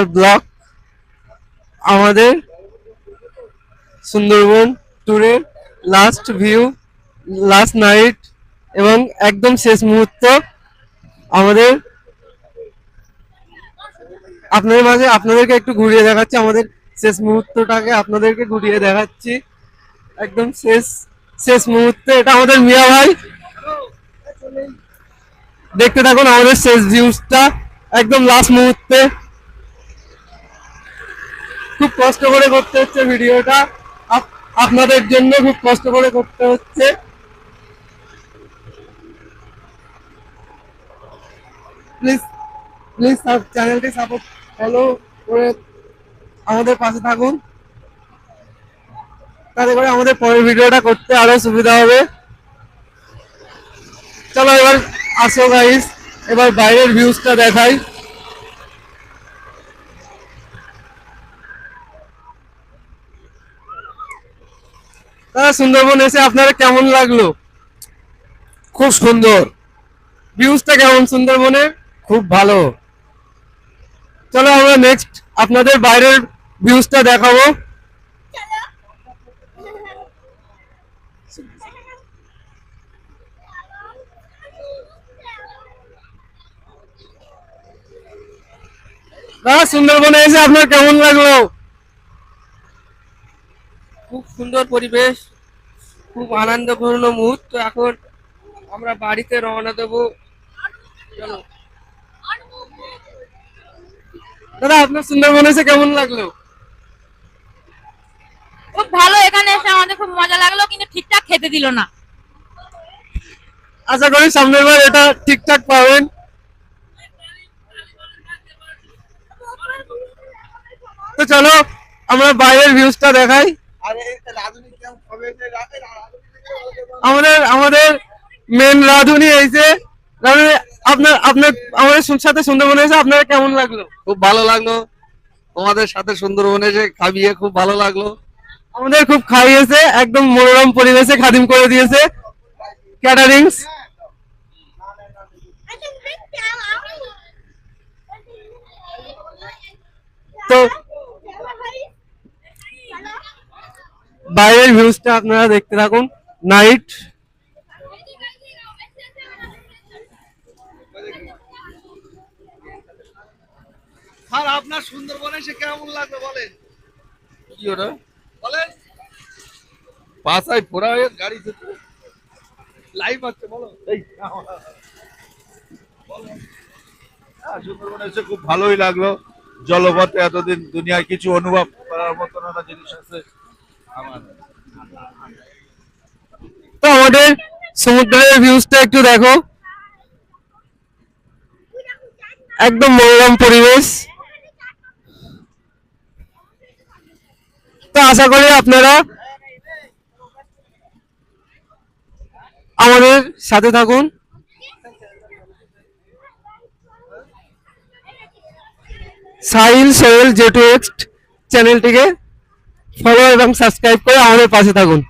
Hour blog আমাদের সুন্দরবন ট্যুরের last view, last night এবং একদম শেষ মুহূর্ত আমাদের আপনাদের মাঝে আপনাদেরকে একটু ঘুরিয়ে দেখাচ্ছি, আমাদের শেষ মুহূর্তটাকে আপনাদেরকে ঘুরিয়ে দেখাচ্ছি। একদম শেষ শেষ মুহূর্তে এটা আমাদের মিয়া ভাই। দেখতে থাকুন আমাদের শেষ ভিউজটা একদম লাস্ট মুহূর্তে। খুব কষ্ট করে করতে হচ্ছে ভিডিওটা। আপ- আপনাদের জন্য খুব কষ্ট করে করতে হচ্ছে। প্লিজ প্লিজ চ্যানেলটি সাপোর্ট ফলো করে আমাদের পাশে থাকুন। তাতে করে আমাদের পরের ভিডিওটা করতে আরও সুবিধা হবে। চলো এবার আসো গাইস এবার বাইরের ভিউজটা দেখাই। সুন্দরবন এসে আপনারা কেমন লাগল? খুব সুন্দর। ভিউজটা কেমন সুন্দরবনের? খুব ভালো। চলো আমরা নেক্সট আপনাদের বাইরের ভিউজটা দেখাবো। সুন্দরবনে এসে আপনার কেমন লাগল? খুব সুন্দর পরিবেশ খুব আনন্দপূর্ণ মুহূর্ত। এখন আমরা বাড়িতে রওনা দেবো। চলো। দাদা আপনার সুন্দরবনে এসে কেমন লাগল? খুব ভালো এখানে এসে আমাদের খুব মজা লাগল কিন্তু ঠিকঠাক খেতে দিল না। আশা করি সামনের বার এটা ঠিকঠাক পাবেন। তো চলো আমরা বাইরের ভিউজটা দেখাই। আমাদের আমাদের মেন রাধুনি রাধুনি আপনার আপনার আমাদের সাথে সুন্দরবনে এসে আপনার কেমন লাগল? খুব ভালো লাগল। তোমাদের সাথে সুন্দরবনে এসে খাবিয়ে খুব ভালো লাগল। আমাদের খুব খাইয়েছে একদম মনোরম পরিবেশে খাদিম করে দিয়েছে। ক্যাটারিংস তো বাইরের ভিউজটা আপনারা দেখতে থাকুন। নাইট আর আপনার সুন্দরবনে এসে কেমন লাগল বলেন? কি ওটা? বলেন। পাশায় ফোড়া হয়ে গাড়ি লাইভ আছে বলো। এই। হ্যাঁ, সুন্দরবনে এসে খুব ভালোই লাগল। জলপথে এতদিন দুনিয়ায় কিছু অনুভব করার মতন একটা জিনিস আছে। তো আমাদের সমুদ্রের ভিউজটা একটু দেখো। একদম মনোরম পরিবেশ। তো আশা করি আপনারা আমাদের সাথে থাকুন। সাহিল সোহেল জেটু এক্সট চ্যানেলটিকে ফলো এবং সাবস্ক্রাইব করে আমাদের পাশে থাকুন।